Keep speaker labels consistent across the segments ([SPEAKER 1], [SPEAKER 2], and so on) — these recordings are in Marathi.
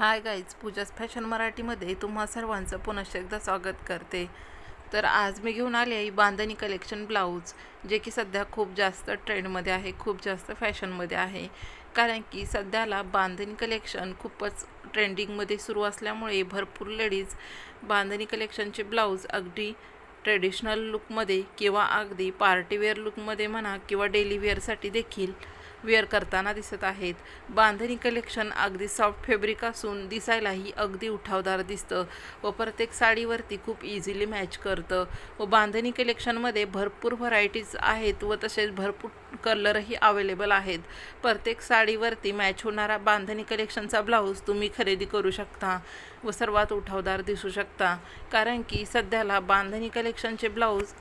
[SPEAKER 1] हाय गाईज पूजाच फॅशन मराठीमध्ये तुम्हा सर्वांचं पुनश्च एकदा स्वागत करते. तर आज मी घेऊन आले आहे बांधणी कलेक्शन ब्लाऊज जे की सध्या खूप जास्त ट्रेंडमध्ये आहे खूप जास्त फॅशनमध्ये आहे. कारण की सध्याला बांधणी कलेक्शन खूपच ट्रेंडिंगमध्ये सुरू असल्यामुळे भरपूर लेडीज बांधणी कलेक्शनचे ब्लाऊज अगदी ट्रेडिशनल लुकमध्ये किंवा अगदी पार्टीवेअर लुकमध्ये म्हणा किंवा डेली वेअरसाठी देखील वेअर करताना दिसत आहेत. बांधणी कलेक्शन अगदी सॉफ्ट फॅब्रिक असून दिसायलाही अगदी उठावदार दिसतं व प्रत्येक साडीवरती खूप इझिली मॅच करतं. व बांधणी कलेक्शनमध्ये भरपूर व्हरायटीज आहेत व तसेच भरपूर कलरही अवेलेबल आहेत. प्रत्येक साडीवरती मॅच होणारा बांधणी कलेक्शनचा ब्लाऊज तुम्ही खरेदी करू शकता व सर्वात उठावदार दिसू शकता. कारण की सध्याला बांधणी कलेक्शनचे ब्लाऊज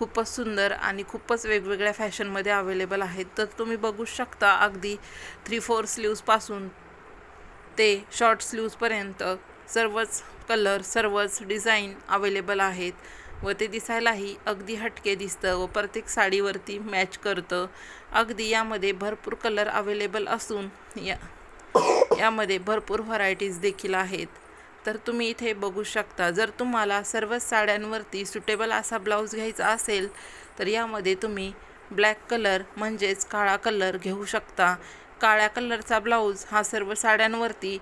[SPEAKER 1] खूपच सुंदर आणि खूपच वेगवेगळ्या फॅशनमध्ये अवेलेबल आहेत. तर तुम्ही बघू शकता अगदी थ्री फोर स्लीव्सपासून ते शॉर्ट स्लीव्सपर्यंत सर्वच कलर सर्वच डिझाईन अवेलेबल आहेत. व ते दिसायलाही अगदी हटके दिसतं व प्रत्येक साडीवरती मॅच करतं. अगदी यामध्ये भरपूर कलर अवेलेबल असून या यामध्ये भरपूर व्हरायटीज देखील आहेत. तर तुम्ही इथे बघू शकता. जर तुम्हाला सर्वच साड्यांवरती सुटेबल असा ब्लाऊज घ्यायचा असेल तर यामध्ये तुम्ही ब्लॅक कलर म्हणजेच काळा कलर घेऊ शकता. काळ्या कलरचा ब्लाऊज हा सर्व साड्यांवरती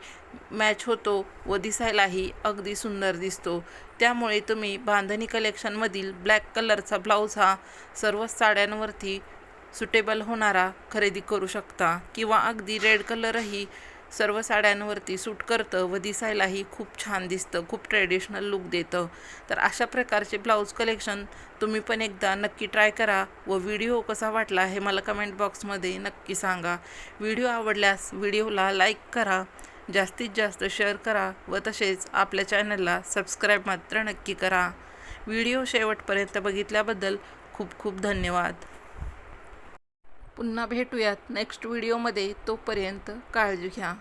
[SPEAKER 1] मॅच होतो व दिसायलाही अगदी सुंदर दिसतो. त्यामुळे तुम्ही बांधणी कलेक्शनमधील ब्लॅक कलरचा ब्लाऊज हा सर्वच साड्यांवरती सुटेबल होणारा खरेदी करू शकता किंवा अगदी रेड कलरही सर्व साड्यांवरती सूट करतं व दिसायलाही खूप छान दिसतं खूप ट्रेडिशनल लुक देतं. तर अशा प्रकारचे ब्लाऊज कलेक्शन तुम्ही पण एकदा नक्की ट्राय करा व व्हिडिओ कसा वाटला हे मला कमेंट बॉक्समध्ये नक्की सांगा. व्हिडिओ आवडल्यास व्हिडिओला लाईक करा जास्तीत जास्त शेअर करा व तसेच आपल्या चॅनलला सबस्क्राईब मात्र नक्की करा. व्हिडिओ शेवटपर्यंत बघितल्याबद्दल खूप खूप धन्यवाद. पुन्हा भेटूयात नेक्स्ट व्हिडिओमध्ये तोपर्यंत काळजी घ्या.